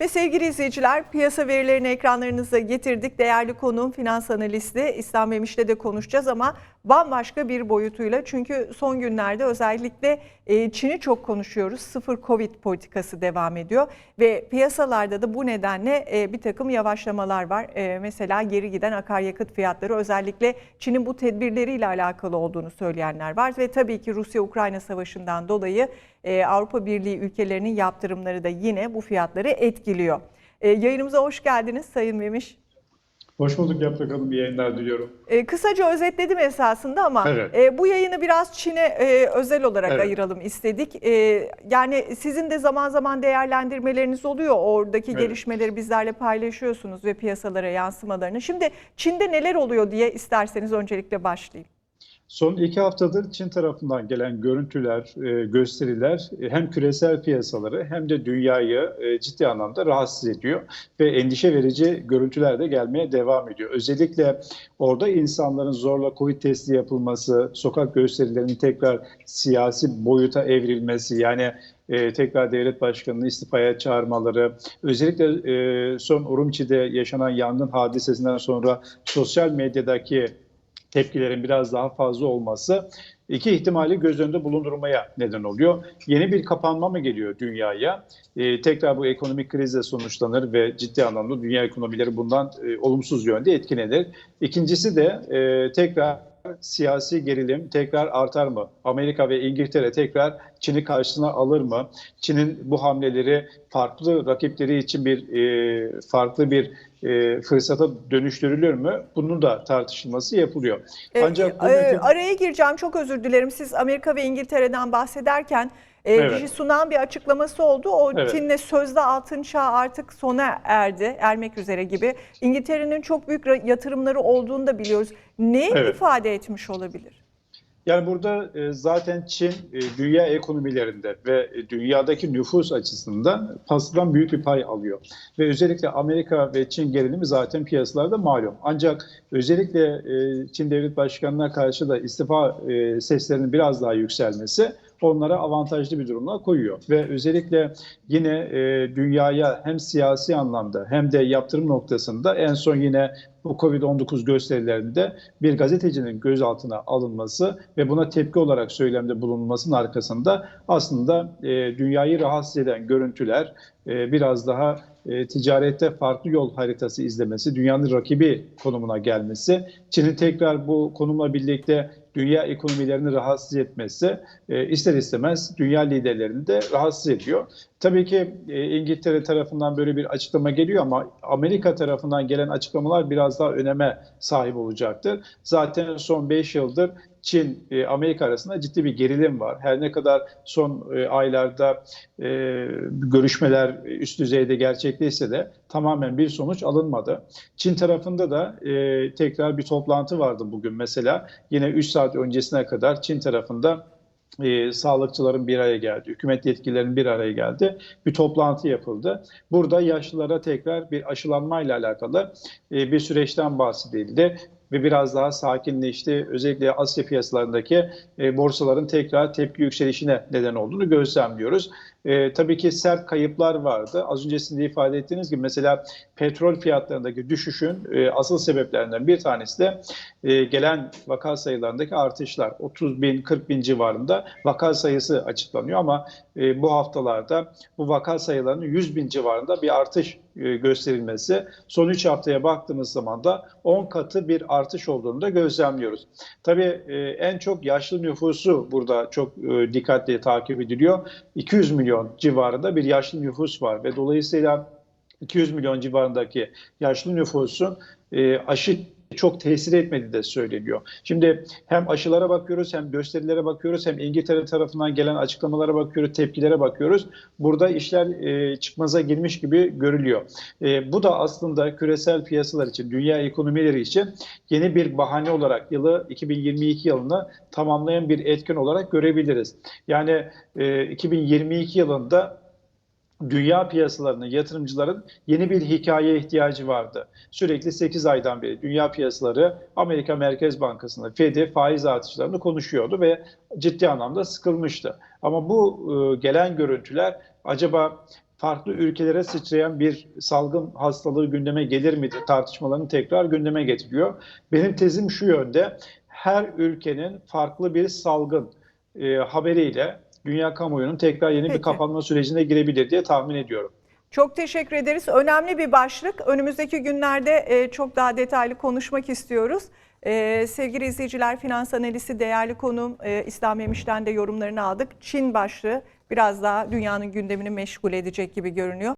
Ve sevgili izleyiciler piyasa verilerini ekranlarınıza getirdik. Değerli konuğum finans analisti İslam Memiş'le de konuşacağız ama bambaşka bir boyutuyla. Çünkü son günlerde özellikle e, Çin'i çok konuşuyoruz. Sıfır Covid politikası devam ediyor. Ve piyasalarda da bu nedenle e, bir takım yavaşlamalar var. E, Mesela geri giden akaryakıt fiyatları özellikle Çin'in bu tedbirleriyle alakalı olduğunu söyleyenler var. Ve tabii ki Rusya-Ukrayna savaşından dolayı Avrupa Birliği ülkelerinin yaptırımları da yine bu fiyatları etkiliyor. Yayınımıza hoş geldiniz Sayın Memiş. Hoş bulduk Yaprak Hanım. İyi yayınlar diliyorum. E, kısaca özetledim esasında ama Evet. e, bu yayını biraz Çin'e e, özel olarak Evet. ayıralım istedik. E, yani sizin de zaman zaman değerlendirmeleriniz oluyor. Oradaki Evet. gelişmeleri bizlerle paylaşıyorsunuz ve piyasalara yansımalarını. Şimdi Çin'de neler oluyor diye isterseniz öncelikle başlayayım. Son iki haftadır Çin tarafından gelen görüntüler, e, gösteriler e, hem küresel piyasaları hem de dünyayı e, ciddi anlamda rahatsız ediyor. Ve endişe verici görüntüler de gelmeye devam ediyor. Özellikle orada insanların zorla Covid testi yapılması, sokak gösterilerinin tekrar siyasi boyuta evrilmesi, yani e, tekrar devlet başkanını istifaya çağırmaları, özellikle e, son Urumçi'de yaşanan yangın hadisesinden sonra sosyal medyadaki tepkilerin biraz daha fazla olması iki ihtimali göz önünde bulundurmaya neden oluyor. Yeni bir kapanma mı geliyor dünyaya? Ee, tekrar bu ekonomik krizle sonuçlanır ve ciddi anlamda dünya ekonomileri bundan e, olumsuz yönde etkilenir. İkincisi de e, tekrar siyasi gerilim tekrar artar mı? Amerika ve İngiltere tekrar Çin'i karşısına alır mı? Çin'in bu hamleleri farklı rakipleri için bir e, farklı bir e, fırsata dönüştürülür mü? Bunun da tartışılması yapılıyor. E, Ancak bu e, mümkün- araya gireceğim çok özür dilerim. Siz Amerika ve İngiltere'den bahsederken e, Evet. Rishi Sunak'ın bir açıklaması oldu. O Evet. Çin'le sözde altın çağı artık sona erdi, ermek üzere gibi. İngiltere'nin çok büyük yatırımları olduğunu da biliyoruz. Ne Evet. ifade etmiş olabilir? Yani burada e, zaten Çin e, dünya ekonomilerinde ve e, dünyadaki nüfus açısından pastadan büyük bir pay alıyor. Ve özellikle Amerika ve Çin gerilimi zaten piyasalarda malum. Ancak özellikle Çin Devlet Başkanı'na karşı da istifa seslerinin biraz daha yükselmesi onlara avantajlı bir durumla koyuyor. Ve özellikle yine e, dünyaya hem siyasi anlamda hem de yaptırım noktasında en son yine bu Covid-19 gösterilerinde bir gazetecinin gözaltına alınması ve buna tepki olarak söylemde bulunmasının arkasında aslında e, dünyayı rahatsız eden görüntüler e, biraz daha e, ticarette farklı yol haritası izlemesi, dünyanın rakibi konumuna gelmesi, Çin'in tekrar bu konumla birlikte dünya ekonomilerini rahatsız etmesi e, ister istemez dünya liderlerini de rahatsız ediyor. Tabii ki e, İngiltere tarafından böyle bir açıklama geliyor ama Amerika tarafından gelen açıklamalar biraz daha öneme sahip olacaktır. Zaten son 5 yıldır Çin, e, arasında ciddi bir gerilim var. Her ne kadar son e, aylarda e, görüşmeler üst düzeyde gerçekleşse de tamamen bir sonuç alınmadı. Çin tarafında da tekrar bir toplantı vardı bugün mesela. Yine 3 saat öncesine kadar Çin tarafında sağlıkçıların bir araya geldi, hükümet yetkililerinin bir araya geldi. Bir toplantı yapıldı. Burada yaşlılara tekrar bir aşılanmayla alakalı bir süreçten bahsedildi ve biraz daha sakinleşti. Özellikle Asya piyasalarındaki e, borsaların tekrar tepki yükselişine neden olduğunu gözlemliyoruz. E, tabii ki sert kayıplar vardı. Az öncesinde ifade ettiğiniz gibi mesela petrol fiyatlarındaki düşüşün e, asıl sebeplerinden bir tanesi de e, gelen vaka sayılarındaki artışlar. 30 bin, 40 bin civarında vaka sayısı açıklanıyor ama e, bu haftalarda bu vaka sayılarının 100 bin civarında bir artış e, gösterilmesi son 3 haftaya baktığımız zaman da 10 katı bir artış olduğunu da gözlemliyoruz. Tabii e, en çok yaşlı nüfusu burada çok e, dikkatli takip ediliyor. 200 milyon civarında bir yaşlı nüfus var ve dolayısıyla 200 milyon civarındaki yaşlı nüfusun e, aşı çok tesir etmediği de söyleniyor. Şimdi hem aşılara bakıyoruz hem gösterilere bakıyoruz hem İngiltere tarafından gelen açıklamalara bakıyoruz, tepkilere bakıyoruz. Burada işler e, çıkmaza girmiş gibi görülüyor. E, bu da aslında küresel piyasalar için, dünya ekonomileri için yeni bir bahane olarak yılı 2022 yılını tamamlayan bir etken olarak görebiliriz. Yani e, 2022 yılında dünya piyasalarının yatırımcıların yeni bir hikayeye ihtiyacı vardı. Sürekli 8 aydan beri dünya piyasaları Amerika Merkez Bankası'nda Fed'i faiz artışlarını konuşuyordu ve ciddi anlamda sıkılmıştı. Ama bu e, gelen görüntüler acaba farklı ülkelere sıçrayan bir salgın hastalığı gündeme gelir mi tartışmalarını tekrar gündeme getiriyor. Benim tezim şu yönde. Her ülkenin farklı bir salgın e, haberiyle dünya kamuoyunun tekrar yeni Peki. bir kapanma sürecine girebilir diye tahmin ediyorum. Çok teşekkür ederiz. Önemli bir başlık. Önümüzdeki günlerde e, çok daha detaylı konuşmak istiyoruz. E, sevgili izleyiciler, finans analisti değerli konuğum e, İslam Memiş'ten de yorumlarını aldık. Çin başlığı biraz daha dünyanın gündemini meşgul edecek gibi görünüyor.